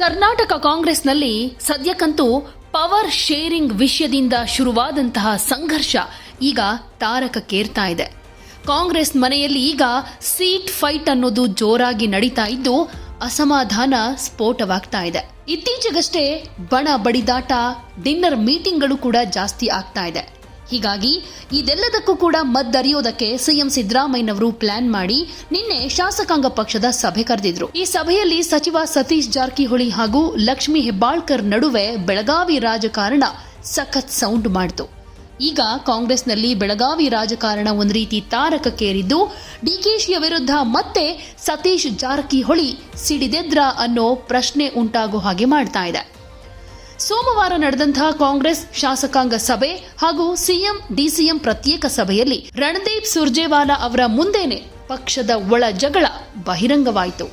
ಕರ್ನಾಟಕ ಕಾಂಗ್ರೆಸ್ನಲ್ಲಿ ಸದ್ಯಕ್ಕಂತೂ power sharing ವಿಷಯದಿಂದ ಶುರುವಾದಂತಹ ಸಂಘರ್ಷ ಈಗ ತಾರಕಕ್ಕೇರ್ತಾ ಇದೆ. ಕಾಂಗ್ರೆಸ್ ಮನೆಯಲ್ಲಿ ಈಗ ಸೀಟ್ ಫೈಟ್ ಅನ್ನೋದು ಜೋರಾಗಿ ನಡೀತಾ ಇದ್ದು ಅಸಮಾಧಾನ ಸ್ಫೋಟವಾಗ್ತಾ ಇದೆ. ಇತ್ತೀಚೆಗಷ್ಟೇ ಬಣ ಬಡಿದಾಟ, ಡಿನ್ನರ್ ಮೀಟಿಂಗ್ಗಳು ಕೂಡ ಜಾಸ್ತಿ ಆಗ್ತಾ ಇದೆ. ಹೀಗಾಗಿ ಇದೆಲ್ಲದಕ್ಕೂ ಕೂಡ ಮದ್ದರಿಯೋದಕ್ಕೆ ಸಿಎಂ ಸಿದ್ದರಾಮಯ್ಯನವರು ಪ್ಲಾನ್ ಮಾಡಿ ನಿನ್ನೆ ಶಾಸಕಾಂಗ ಪಕ್ಷದ ಸಭೆ ಕರೆದಿದ್ರು. ಈ ಸಭೆಯಲ್ಲಿ ಸಚಿವ ಸತೀಶ್ ಜಾರಕಿಹೊಳಿ ಹಾಗೂ ಲಕ್ಷ್ಮಿ ಹೆಬ್ಬಾಳ್ಕರ್ ನಡುವೆ ಬೆಳಗಾವಿ ರಾಜಕಾರಣ ಸಖತ್ ಸೌಂಡ್ ಮಾಡಿತು. ಈಗ ಕಾಂಗ್ರೆಸ್ನಲ್ಲಿ ಬೆಳಗಾವಿ ರಾಜಕಾರಣ ಒಂದು ರೀತಿ ತಾರಕಕ್ಕೇರಿದ್ದು ಡಿಕೆಶಿಯ ವಿರುದ್ಧ ಮತ್ತೆ ಸತೀಶ್ ಜಾರಕಿಹೊಳಿ ಸಿಡಿದೆದ್ರ ಅನ್ನೋ ಪ್ರಶ್ನೆ ಉಂಟಾಗೋ ಹಾಗೆ ಮಾಡ್ತಾ ಇದೆ. ಸೋಮವಾರ ನಡೆದಂತಹ ಕಾಂಗ್ರೆಸ್ ಶಾಸಕಾಂಗ ಸಭೆ ಹಾಗೂ ಸಿಎಂ, ಡಿಸಿಎಂ ಪ್ರತ್ಯೇಕ ಸಭೆಯಲ್ಲಿ ರಣದೀಪ್ ಸುರ್ಜೇವಾಲಾ ಅವರ ಮುಂದೆನೆ ಪಕ್ಷದ ಒಳ ಜಗಳ ಬಹಿರಂಗವಾಯಿತು.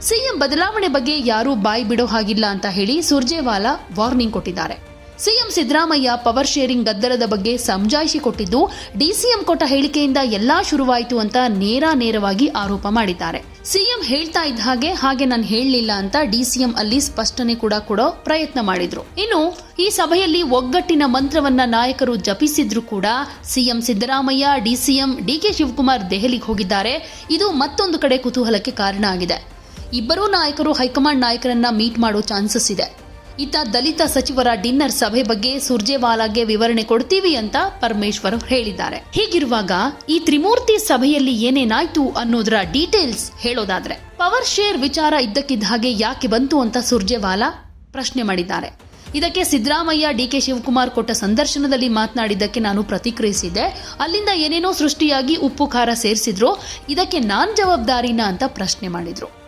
ಸಿಎಂ ಬದಲಾವಣೆ ಬಗ್ಗೆ ಯಾರೂ ಬಾಯಿ ಬಿಡೋ ಹಾಗಿಲ್ಲ ಅಂತ ಹೇಳಿ ಸುರ್ಜೇವಾಲಾ ವಾರ್ನಿಂಗ್ ಕೊಟ್ಟಿದ್ದಾರೆ. ಸಿಎಂ ಸಿದ್ದರಾಮಯ್ಯ ಪವರ್ ಶೇರಿಂಗ್ ಗದ್ದಲದ ಬಗ್ಗೆ ಸಮಜಾಯಿಷಿ ಕೊಟ್ಟಿದ್ದು, ಡಿಸಿಎಂ ಕೊಟ್ಟ ಹೇಳಿಕೆಯಿಂದ ಎಲ್ಲಾ ಶುರುವಾಯಿತು ಅಂತ ನೇರ ನೇರವಾಗಿ ಆರೋಪ ಮಾಡಿದ್ದಾರೆ. ಸಿಎಂ ಹೇಳ್ತಾ ಇದ್ದ ಹಾಗೆ ಹಾಗೆ ನಾನು ಹೇಳಲಿಲ್ಲ ಅಂತ ಡಿಸಿಎಂ ಅಲ್ಲಿ ಸ್ಪಷ್ಟನೆ ಕೂಡ ಕೊಡೋ ಪ್ರಯತ್ನ ಮಾಡಿದ್ರು. ಇನ್ನು, ಈ ಸಭೆಯಲ್ಲಿ ಒಗ್ಗಟ್ಟಿನ ಮಂತ್ರವನ್ನ ನಾಯಕರು ಜಪಿಸಿದ್ರು ಕೂಡ CM Siddaramaiah, DCM DK Shivakumar ದೆಹಲಿಗೆ ಹೋಗಿದ್ದಾರೆ. ಇದು ಮತ್ತೊಂದು ಕಡೆ ಕುತೂಹಲಕ್ಕೆ ಕಾರಣ ಆಗಿದೆ. ಇಬ್ಬರೂ ನಾಯಕರು ಹೈಕಮಾಂಡ್ ನಾಯಕರನ್ನ ಮೀಟ್ ಮಾಡೋ ಚಾನ್ಸಸ್ ಇದೆ. ಇತ್ತ ದಲಿತ ಸಚಿವರ ಡಿನ್ನರ್ ಸಭೆ ಬಗ್ಗೆ ಸುರ್ಜೇವಾಲಾಗೆ ವಿವರಣೆ ಕೊಡ್ತೀವಿ ಅಂತ ಪರಮೇಶ್ವರ್ ಹೇಳಿದ್ದಾರೆ. ಹೀಗಿರುವಾಗ ಈ ತ್ರಿಮೂರ್ತಿ ಸಭೆಯಲ್ಲಿ ಏನೇನಾಯ್ತು ಅನ್ನೋದರ ಡೀಟೇಲ್ಸ್ ಹೇಳೋದಾದ್ರೆ, ಪವರ್ ಶೇರ್ ವಿಚಾರ ಇದ್ದಕ್ಕಿದ್ದ ಹಾಗೆ ಯಾಕೆ ಬಂತು ಅಂತ ಸುರ್ಜೇವಾಲಾ ಪ್ರಶ್ನೆ ಮಾಡಿದ್ದಾರೆ. ಇದಕ್ಕೆ ಸಿದ್ದರಾಮಯ್ಯ, ಡಿಕೆ ಶಿವಕುಮಾರ್ ಕೊಟ್ಟ ಸಂದರ್ಶನದಲ್ಲಿ ಮಾತನಾಡಿದ್ದಕ್ಕೆ ನಾನು ಪ್ರತಿಕ್ರಿಯಿಸಿದ್ದೆ. ಅಲ್ಲಿಂದ ಏನೇನೋ ಸೃಷ್ಟಿಯಾಗಿ ಉಪ್ಪು ಖಾರ ಸೇರಿಸಿದ್ರು, ಇದಕ್ಕೆ ನಾನ್ ಜವಾಬ್ದಾರಿನ ಅಂತ ಪ್ರಶ್ನೆ ಮಾಡಿದ್ರು.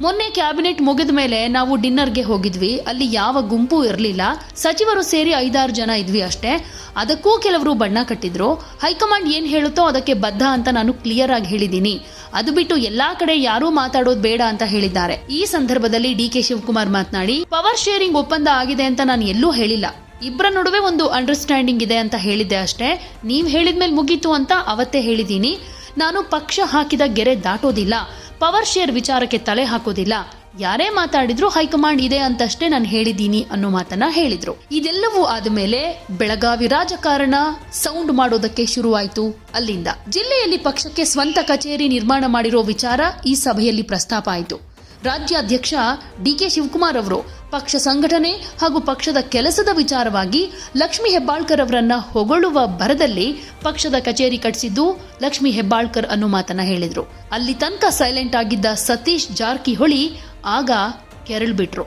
ಮೊನ್ನೆ ಕ್ಯಾಬಿನೆಟ್ ಮುಗಿದ ಮೇಲೆ ನಾವು ಡಿನ್ನರ್ಗೆ ಹೋಗಿದ್ವಿ. ಅಲ್ಲಿ ಯಾವ ಗುಂಪು ಇರಲಿಲ್ಲ. ಸಚಿವರು ಸೇರಿ ಐದಾರು ಜನ ಇದ್ವಿ ಅಷ್ಟೇ. ಅದಕ್ಕೂ ಕೆಲವರು ಬಣ್ಣ ಕಟ್ಟಿದ್ರು. ಹೈಕಮಾಂಡ್ ಏನು ಹೇಳುತ್ತೋ ಅದಕ್ಕೆ ಬದ್ಧ ಅಂತ ನಾನು ಕ್ಲಿಯರ್ ಆಗಿ ಹೇಳಿದ್ದೀನಿ. ಅದು ಬಿಟ್ಟು ಎಲ್ಲಾ ಕಡೆ ಯಾರೂ ಮಾತಾಡೋದು ಬೇಡ ಅಂತ ಹೇಳಿದ್ದಾರೆ. ಈ ಸಂದರ್ಭದಲ್ಲಿ ಡಿ ಕೆ ಶಿವಕುಮಾರ್ ಮಾತನಾಡಿ, ಪವರ್ ಶೇರಿಂಗ್ ಒಪ್ಪಂದ ಆಗಿದೆ ಅಂತ ನಾನು ಎಲ್ಲೂ ಹೇಳಿಲ್ಲ. ಇಬ್ಬರ ನಡುವೆ ಒಂದು ಅಂಡರ್ಸ್ಟ್ಯಾಂಡಿಂಗ್ ಇದೆ ಅಂತ ಹೇಳಿದ್ದೆ ಅಷ್ಟೇ. ನೀವ್ ಹೇಳಿದ್ಮೇಲೆ ಮುಗೀತು ಅಂತ ಅವತ್ತೇ ಹೇಳಿದ್ದೀನಿ. ನಾನು ಪಕ್ಷ ಹಾಕಿದ ಗೆರೆ ದಾಟೋದಿಲ್ಲ. ಪವರ್ ಶೇರ್ ವಿಚಾರಕ್ಕೆ ತಲೆ ಹಾಕೋದಿಲ್ಲ. ಯಾರೇ ಮಾತಾಡಿದ್ರು ಹೈಕಮಾಂಡ್ ಇದೆ ಅಂತಷ್ಟೇ ನಾನು ಹೇಳಿದ್ದೀನಿ ಅನ್ನೋ ಮಾತನ್ನ ಹೇಳಿದ್ರು. ಇದೆಲ್ಲವೂ ಆದಮೇಲೆ ಬೆಳಗಾವಿ ರಾಜಕಾರಣ ಸೌಂಡ್ ಮಾಡೋದಕ್ಕೆ ಶುರುವಾಯಿತು. ಅಲ್ಲಿಂದ ಜಿಲ್ಲೆಯಲ್ಲಿ ಪಕ್ಷಕ್ಕೆ ಸ್ವಂತ ಕಚೇರಿ ನಿರ್ಮಾಣ ಮಾಡಿರೋ ವಿಚಾರ ಈ ಸಭೆಯಲ್ಲಿ ಪ್ರಸ್ತಾಪ ಆಯಿತು. ರಾಜ್ಯಾಧ್ಯಕ್ಷ ಡಿಕೆ ಶಿವಕುಮಾರ್ ಅವರು ಪಕ್ಷ ಸಂಘಟನೆ ಹಾಗೂ ಪಕ್ಷದ ಕೆಲಸದ ವಿಚಾರವಾಗಿ ಲಕ್ಷ್ಮಿ ಹೆಬ್ಬಾಳ್ಕರ್ ಅವರನ್ನ ಹೊಗಳುವ ಭರದಲ್ಲಿ ಪಕ್ಷದ ಕಚೇರಿ ಕಟ್ಟಿಸಿದ್ದು ಲಕ್ಷ್ಮಿ ಹೆಬ್ಬಾಳ್ಕರ್ ಅನ್ನೋ ಮಾತನ್ನ ಹೇಳಿದ್ರು. ಅಲ್ಲಿ ತನಕ ಸೈಲೆಂಟ್ ಆಗಿದ್ದ ಸತೀಶ್ ಜಾರಕಿಹೊಳಿ ಆಗ ಕೆರಳ್ಬಿಟ್ರು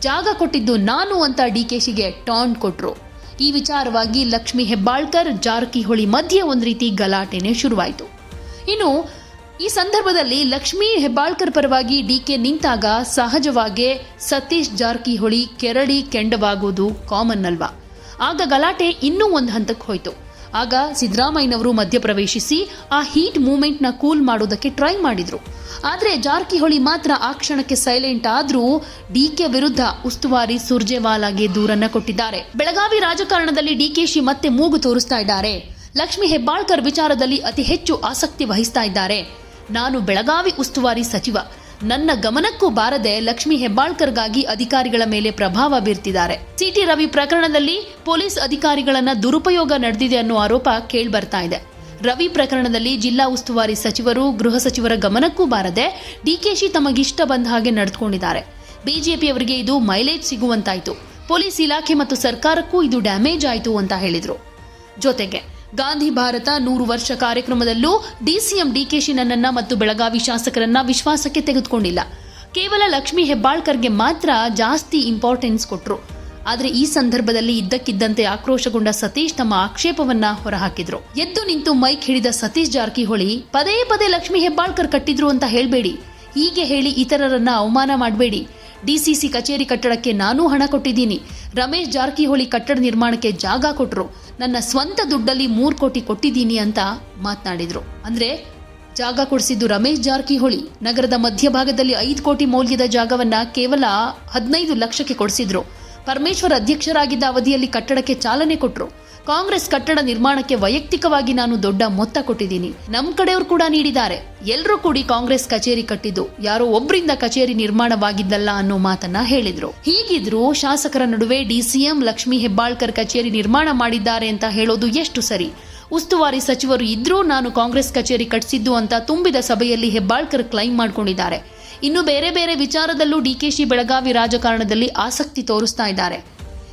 ಜಾಗ ಕೊಟ್ಟಿದ್ದು ನಾನು ಅಂತ ಡಿ ಕೆ ಶಿಗೆ ಟಾನ್ ಕೊಟ್ರು. ಈ ವಿಚಾರವಾಗಿ ಲಕ್ಷ್ಮಿ ಹೆಬ್ಬಾಳ್ಕರ್ ಜಾರಕಿಹೊಳಿ ಮಧ್ಯೆ ಒಂದು ರೀತಿ ಗಲಾಟೆನೆ ಶುರುವಾಯಿತು. ಇನ್ನು ಈ ಸಂದರ್ಭದಲ್ಲಿ ಲಕ್ಷ್ಮೀ ಹೆಬ್ಬಾಳ್ಕರ್ ಪರವಾಗಿ ಡಿಕೆ ನಿಂತಾಗ ಸಹಜವಾಗೇ ಸತೀಶ್ ಜಾರಕಿಹೊಳಿ ಕೆರಡಿ ಕೆಂಡವಾಗೋದು ಕಾಮನ್ ಅಲ್ವಾ? ಆಗ ಗಲಾಟೆ ಇನ್ನೂ ಒಂದು ಹಂತಕ್ಕೆ ಹೋಯಿತು. ಆಗ ಸಿದ್ದರಾಮಯ್ಯನವರು ಮಧ್ಯಪ್ರವೇಶಿಸಿ ಆ ಹೀಟ್ ಮೂಮೆಂಟ್ನ ಕೂಲ್ ಮಾಡೋದಕ್ಕೆ ಟ್ರೈ ಮಾಡಿದ್ರು. ಆದ್ರೆ ಜಾರಕಿಹೊಳಿ ಮಾತ್ರ ಆ ಕ್ಷಣಕ್ಕೆ ಸೈಲೆಂಟ್ ಡಿ ಡಿಕೆ ವಿರುದ್ಧ ಉಸ್ತುವಾರಿ ಸುರ್ಜೇವಾಲಾಗೆ ದೂರನ್ನ ಕೊಟ್ಟಿದ್ದಾರೆ. ಬೆಳಗಾವಿ ರಾಜಕಾರಣದಲ್ಲಿ ಡಿಕೆಶಿ ಮತ್ತೆ ಮೂಗು ತೋರಿಸ್ತಾ ಇದ್ದಾರೆ. ಲಕ್ಷ್ಮಿ ಹೆಬ್ಬಾಳ್ಕರ್ ವಿಚಾರದಲ್ಲಿ ಅತಿ ಹೆಚ್ಚು ಆಸಕ್ತಿ ವಹಿಸ್ತಾ ಇದ್ದಾರೆ. ನಾನು ಬೆಳಗಾವಿ ಉಸ್ತುವಾರಿ ಸಚಿವ. ನನ್ನ ಗಮನಕ್ಕೂ ಬಾರದೆ ಲಕ್ಷ್ಮಿ ಹೆಬ್ಬಾಳ್ಕರ್ಗಾಗಿ ಅಧಿಕಾರಿಗಳ ಮೇಲೆ ಪ್ರಭಾವ ಬೀರ್ತಿದ್ದಾರೆ. ಸಿಟಿ ರವಿ ಪ್ರಕರಣದಲ್ಲಿ ಪೊಲೀಸ್ ಅಧಿಕಾರಿಗಳನ್ನ ದುರುಪಯೋಗ ನಡೆದಿದೆ ಅನ್ನೋ ಆರೋಪ ಕೇಳ್ಬರ್ತಾ ಇದೆ. ರವಿ ಪ್ರಕರಣದಲ್ಲಿ ಜಿಲ್ಲಾ ಉಸ್ತುವಾರಿ ಸಚಿವರು, ಗೃಹ ಸಚಿವರ ಗಮನಕ್ಕೂ ಬಾರದೆ ಡಿಕೆಶಿ ತಮಗಿಷ್ಟ ಬಂದ ಹಾಗೆ ನಡೆದುಕೊಂಡಿದ್ದಾರೆ ಬಿಜೆಪಿಯವರಿಗೆ ಇದು ಮೈಲೇಜ್ ಸಿಗುವಂತಾಯ್ತು. ಪೊಲೀಸ್ ಇಲಾಖೆ ಮತ್ತು ಸರ್ಕಾರಕ್ಕೂ ಇದು ಡ್ಯಾಮೇಜ್ ಆಯಿತು ಅಂತ ಹೇಳಿದರು. ಜೊತೆಗೆ ಗಾಂಧಿ ಭಾರತ ನೂರು ವರ್ಷ ಕಾರ್ಯಕ್ರಮದಲ್ಲೂ ಡಿಸಿಎಂ ಡಿಕೆಶಿ ನನ್ನನ್ನ ಮತ್ತು ಬೆಳಗಾವಿ ಶಾಸಕರನ್ನ ವಿಶ್ವಾಸಕ್ಕೆ ತೆಗೆದುಕೊಂಡಿಲ್ಲ. ಕೇವಲ ಲಕ್ಷ್ಮಿ ಹೆಬ್ಬಾಳ್ಕರ್ಗೆ ಮಾತ್ರ ಜಾಸ್ತಿ ಇಂಪಾರ್ಟೆನ್ಸ್ ಕೊಟ್ಟರು ಆದರೆ ಈ ಸಂದರ್ಭದಲ್ಲಿ ಇದ್ದಕ್ಕಿದ್ದಂತೆ ಆಕ್ರೋಶಗೊಂಡ ಸತೀಶ್ ತಮ್ಮ ಆಕ್ಷೇಪವನ್ನ ಹೊರಹಾಕಿದ್ರು. ಎದ್ದು ನಿಂತು ಮೈಕ್ ಹಿಡಿದ ಸತೀಶ್ ಜಾರಕಿಹೊಳಿ, ಪದೇ ಪದೇ ಲಕ್ಷ್ಮಿ ಹೆಬ್ಬಾಳ್ಕರ್ ಕಟ್ಟಿದ್ರು ಅಂತ ಹೇಳಬೇಡಿ. ಹೀಗೆ ಹೇಳಿ ಇತರರನ್ನ ಅವಮಾನ ಮಾಡಬೇಡಿ. ಡಿಸಿಸಿ ಕಚೇರಿ ಕಟ್ಟಡಕ್ಕೆ ನಾನೂ ಹಣ ಕೊಟ್ಟಿದ್ದೀನಿ. ರಮೇಶ್ ಜಾರಕಿಹೊಳಿ ಕಟ್ಟಡ ನಿರ್ಮಾಣಕ್ಕೆ ಜಾಗ ಕೊಟ್ರು. ನನ್ನ ಸ್ವಂತ ದುಡ್ಡಲ್ಲಿ ಮೂರು ಕೋಟಿ ಕೊಟ್ಟಿದ್ದೀನಿ ಅಂತ ಮಾತನಾಡಿದ್ರು. ಅಂದ್ರೆ ಜಾಗ ಕೊಡಿಸಿದ್ದು ರಮೇಶ್ ಜಾರಕಿಹೊಳಿ. ನಗರದ ಮಧ್ಯಭಾಗದಲ್ಲಿ ಐದು ಕೋಟಿ ಮೌಲ್ಯದ ಜಾಗವನ್ನ ಕೇವಲ ಹದಿನೈದು ಲಕ್ಷಕ್ಕೆ ಕೊಡಿಸಿದ್ರು. ಪರಮೇಶ್ವರ್ ಅಧ್ಯಕ್ಷರಾಗಿದ್ದ ಅವಧಿಯಲ್ಲಿ ಕಟ್ಟಡಕ್ಕೆ ಚಾಲನೆ ಕೊಟ್ಟರು ಕಾಂಗ್ರೆಸ್ ಕಟ್ಟಡ ನಿರ್ಮಾಣಕ್ಕೆ ವೈಯಕ್ತಿಕವಾಗಿ ನಾನು ದೊಡ್ಡ ಮೊತ್ತ ಕೊಟ್ಟಿದ್ದೀನಿ. ನಮ್ಮ ಕಡೆಯವರು ಕೂಡ ನೀಡಿದ್ದಾರೆ. ಎಲ್ಲರೂ ಕೂಡಿ ಕಾಂಗ್ರೆಸ್ ಕಚೇರಿ ಕಟ್ಟಿದ್ದು. ಯಾರೋ ಒಬ್ಬರಿಂದ ಕಚೇರಿ ನಿರ್ಮಾಣವಾಗಿದ್ದಲ್ಲ ಅನ್ನೋ ಮಾತನ್ನ ಹೇಳಿದ್ರು. ಹೀಗಿದ್ರು ಶಾಸಕರ ನಡುವೆ ಡಿಸಿಎಂ ಲಕ್ಷ್ಮೀ ಹೆಬ್ಬಾಳ್ಕರ್ ಕಚೇರಿ ನಿರ್ಮಾಣ ಮಾಡಿದ್ದಾರೆ ಅಂತ ಹೇಳೋದು ಎಷ್ಟು ಸರಿ? ಉಸ್ತುವಾರಿ ಸಚಿವರು ಇದ್ರೂ ನಾನು ಕಾಂಗ್ರೆಸ್ ಕಚೇರಿ ಕಟ್ಟಿಸಿದ್ದು ಅಂತ ತುಂಬಿದ ಸಭೆಯಲ್ಲಿ ಹೆಬ್ಬಾಳ್ಕರ್ ಕ್ಲೈಮ್ ಮಾಡ್ಕೊಂಡಿದ್ದಾರೆ. ಇನ್ನು ಬೇರೆ ಬೇರೆ ವಿಚಾರದಲ್ಲೂ ಡಿಕೆಶಿ ಬೆಳಗಾವಿ ರಾಜಕಾರಣದಲ್ಲಿ ಆಸಕ್ತಿ ತೋರಿಸ್ತಾ ಇದ್ದಾರೆ.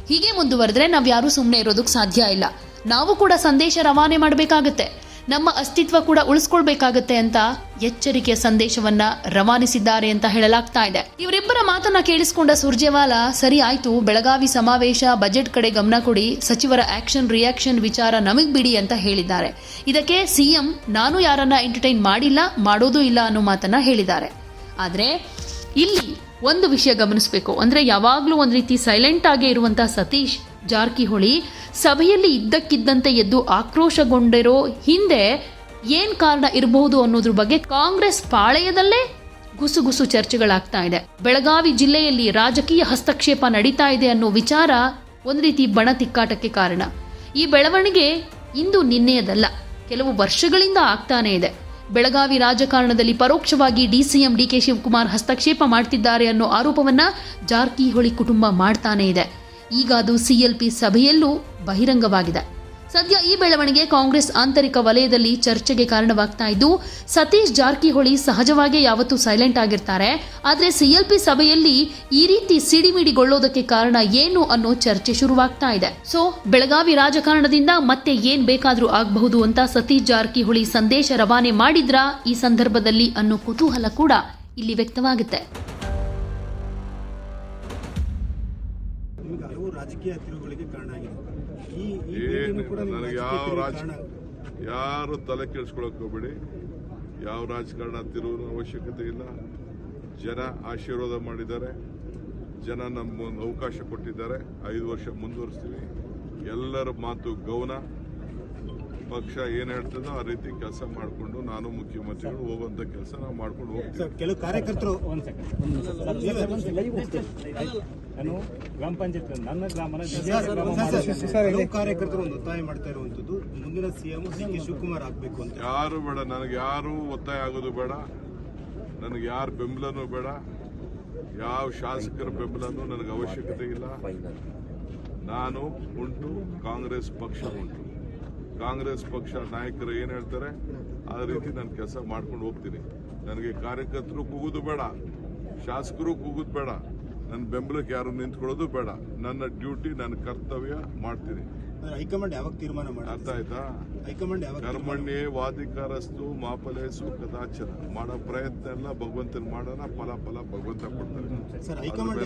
ಹೀಗೆ ಮುಂದುವರೆದ್ರೆ ನಾವ್ಯಾರೂ ಸುಮ್ಮನೆ ಇರೋದಕ್ಕೆ ಸಾಧ್ಯ ಇಲ್ಲ. ನಾವು ಕೂಡ ಸಂದೇಶ ರವಾನೆ ಮಾಡಬೇಕಾಗತ್ತೆ. ನಮ್ಮ ಅಸ್ತಿತ್ವ ಕೂಡ ಉಳಿಸ್ಕೊಳ್ಬೇಕಾಗತ್ತೆ ಅಂತ ಎಚ್ಚರಿಕೆಯ ಸಂದೇಶವನ್ನ ರವಾನಿಸಿದ್ದಾರೆ ಅಂತ ಹೇಳಲಾಗ್ತಾ ಇದೆ. ಇವರಿಬ್ಬರ ಮಾತನ್ನ ಕೇಳಿಸಿಕೊಂಡ ಸುರ್ಜೇವಾಲಾ, ಸರಿ ಆಯ್ತು, ಬೆಳಗಾವಿ ಸಮಾವೇಶ, ಬಜೆಟ್ ಕಡೆ ಗಮನ ಕೊಡಿ, ಸಚಿವರ ಆಕ್ಷನ್, ರಿಯಾಕ್ಷನ್ ವಿಚಾರ ನಮಗ್ ಬಿಡಿ ಅಂತ ಹೇಳಿದ್ದಾರೆ. ಇದಕ್ಕೆ ಸಿಎಂ ನಾನು ಯಾರನ್ನ ಎಂಟರ್ಟೈನ್ ಮಾಡಿಲ್ಲ, ಮಾಡೋದೂ ಇಲ್ಲ ಅನ್ನೋ ಮಾತನ್ನ ಹೇಳಿದ್ದಾರೆ. ಆದ್ರೆ ಇಲ್ಲಿ ಒಂದು ವಿಷಯ ಗಮನಿಸಬೇಕು. ಅಂದರೆ ಯಾವಾಗಲೂ ಒಂದು ರೀತಿ ಸೈಲೆಂಟ್ ಆಗೇ ಇರುವಂತಹ ಸತೀಶ್ ಜಾರಕಿಹೊಳಿ ಸಭೆಯಲ್ಲಿ ಇದ್ದಕ್ಕಿದ್ದಂತೆ ಎದ್ದು ಆಕ್ರೋಶಗೊಂಡಿರೋ ಹಿಂದೆ ಏನು ಕಾರಣ ಇರಬಹುದು ಅನ್ನೋದ್ರ ಬಗ್ಗೆ ಕಾಂಗ್ರೆಸ್ ಪಾಳೆಯದಲ್ಲೇ ಗುಸುಗುಸು ಚರ್ಚೆಗಳಾಗ್ತಾ ಇದೆ. ಬೆಳಗಾವಿ ಜಿಲ್ಲೆಯಲ್ಲಿ ರಾಜಕೀಯ ಹಸ್ತಕ್ಷೇಪ ನಡೀತಾ ಇದೆ ಅನ್ನೋ ವಿಚಾರ ಒಂದು ರೀತಿ ಬಣ ತಿಕ್ಕಾಟಕ್ಕೆ ಕಾರಣ. ಈ ಬೆಳವಣಿಗೆ ಇಂದು ನಿನ್ನೆಯದಲ್ಲ. ಕೆಲವು ವರ್ಷಗಳಿಂದ ಆಗ್ತಾನೇ ಇದೆ. ಬೆಳಗಾವಿ ರಾಜಕಾರಣದಲ್ಲಿ ಪರೋಕ್ಷವಾಗಿ ಡಿಸಿಎಂ ಡಿಕೆ ಶಿವಕುಮಾರ್ ಹಸ್ತಕ್ಷೇಪ ಮಾಡ್ತಿದ್ದಾರೆ ಅನ್ನೋ ಆರೋಪವನ್ನ ಜಾರಕಿಹೊಳಿ ಕುಟುಂಬ ಮಾಡ್ತಾನೇ ಇದೆ. ಈಗ ಅದು ಸಿಎಲ್ಪಿ ಸಭೆಯಲ್ಲೂ ಬಹಿರಂಗವಾಗಿದೆ. ಸದ್ಯ ಈ ಬೆಳವಣಿಗೆ ಕಾಂಗ್ರೆಸ್ ಆಂತರಿಕ ವಲಯದಲ್ಲಿ ಚರ್ಚೆಗೆ ಕಾರಣವಾಗ್ತಾ ಇದ್ದು, ಸತೀಶ್ ಜಾರಕಿಹೊಳಿ ಸಹಜವಾಗಿ ಯಾವತ್ತೂ ಸೈಲೆಂಟ್ ಆಗಿರ್ತಾರೆ. ಆದರೆ ಸಿಎಲ್ಪಿ ಸಭೆಯಲ್ಲಿ ಈ ರೀತಿ ಸಿಡಿಮಿಡಿಗೊಳ್ಳೋದಕ್ಕೆ ಕಾರಣ ಏನು ಅನ್ನೋ ಚರ್ಚೆ ಶುರುವಾಗ್ತಾ ಇದೆ. ಸೊ, ಬೆಳಗಾವಿ ರಾಜಕಾರಣದಿಂದ ಮತ್ತೆ ಏನ್ ಬೇಕಾದ್ರೂ ಆಗಬಹುದು ಅಂತ ಸತೀಶ್ ಜಾರಕಿಹೊಳಿ ಸಂದೇಶ ರವಾನೆ ಮಾಡಿದ್ರಾ ಈ ಸಂದರ್ಭದಲ್ಲಿ ಅನ್ನೋ ಕುತೂಹಲ ಕೂಡ ಇಲ್ಲಿ ವ್ಯಕ್ತವಾಗುತ್ತೆ. ರಾಜಕೀಯ ತಿರುಗಳಿಗೆ ಕಾರಣ ಆಗಿದೆ. ಏನು ನನಗೆ ಯಾವ ರಾಜ ಯಾರು ತಲೆ ಕೆಡಿಸ್ಕೊಳಕ್ ಹೋಗ್ಬೇಡಿ. ಯಾವ ರಾಜಕಾರಣ ತಿರುವಿನ ಅವಶ್ಯಕತೆ ಇಲ್ಲ. ಜನ ಆಶೀರ್ವಾದ ಮಾಡಿದ್ದಾರೆ. ಜನ ನಮ್ಮ ಅವಕಾಶ ಕೊಟ್ಟಿದ್ದಾರೆ. ಐದು ವರ್ಷ ಮುಂದುವರಿಸ್ತೀವಿ. ಎಲ್ಲರ ಮಾತು ಗೌನ. ಪಕ್ಷ ಏನ್ ಹೇಳ್ತದೋ ಆ ರೀತಿ ಕೆಲಸ ಮಾಡಿಕೊಂಡು ನಾನು ಮುಖ್ಯಮಂತ್ರಿಗಳು ಹೋಗುವಂತ ಕೆಲಸ ನಾವು ಮಾಡ್ಕೊಂಡು ಹೋಗ್ತೀವಿ. ಸರ್ ಕೆಲವು ಕಾರ್ಯಕರ್ತರು ನಾನು ಗ್ರಾಮ ಪಂಚಾಯತ್ ನನ್ನ ಗ್ರಾಮನ ವಿಜಯ ಸರ್, ಗ್ರಾಮ ಸರ್, ಕೆಲವು ಕಾರ್ಯಕರ್ತರು ಒಂದು ಒತ್ತಾಯ ಮಾಡ್ತಾ ಇರುವಂತದ್ದು ಮುಂದಿನ ಸಿಎಂ ಸಿ ಕೆ ಶಿವಕುಮಾರ್ ಆಗ್ಬೇಕು ಅಂತ. ಯಾರು ಬೇಡ ನನಗೆ ಯಾರು ಒತ್ತಾಯ ಆಗೋದು ಬೇಡ. ನನಗೆ ಯಾರ ಬೆಂಬಲನೂ ಬೇಡ. ಯಾವ ಶಾಸಕರ ಬೆಂಬಲನೂ ನನಗೆ ಅವಶ್ಯಕತೆ ಇಲ್ಲ. ನಾನು ಉಂಟು ಕಾಂಗ್ರೆಸ್ ಪಕ್ಷ ಉಂಟು. ಕಾಂಗ್ರೆಸ್ ಪಕ್ಷ ನಾಯಕರು ಏನ್ ಹೇಳ್ತಾರೆ? ಆ ರೀತಿ ನಾನು ಕೆಲಸ ಮಾಡ್ಕೊಂಡು ಹೋಗ್ತೀನಿ. ನನಗೆ ಕಾರ್ಯಕರ್ತರು ಕೂಗುದು ಬೇಡ ಶಾಸಕರು ಕೂಗೋದು ಬೇಡ ನನ್ನ ಬೆಂಬಲಕ್ಕೆ ಯಾರು ನಿಂತ್ಕೊಳ್ಳೋದು ಬೇಡ. ನನ್ನ ಡ್ಯೂಟಿ ನನ್ನ ಕರ್ತವ್ಯ ಮಾಡ್ತೀನಿ. ಹೈಕಮಾಂಡ್ ಯಾವಾಗ ತೀರ್ಮಾನ ಅರ್ಥ ಮಾಡುತ್ತೆ ಆಯ್ತಾ? ಹೈಕಮಾಂಡ್ ಯಾವಾಗ ಕರ್ಮಣ್ಯೇ ವಾದಿಕಾರಸ್ತು ಮಾಪಲೇಸು ಕದಾಚನ. ಮಾಡೋ ಪ್ರಯತ್ನ ಎಲ್ಲ ಭಗವಂತನ ಮಾಡೋಣ ಫಲ ಫಲ ಭಗವಂತ ಕೊಡ್ತಾರೆ. Sir high command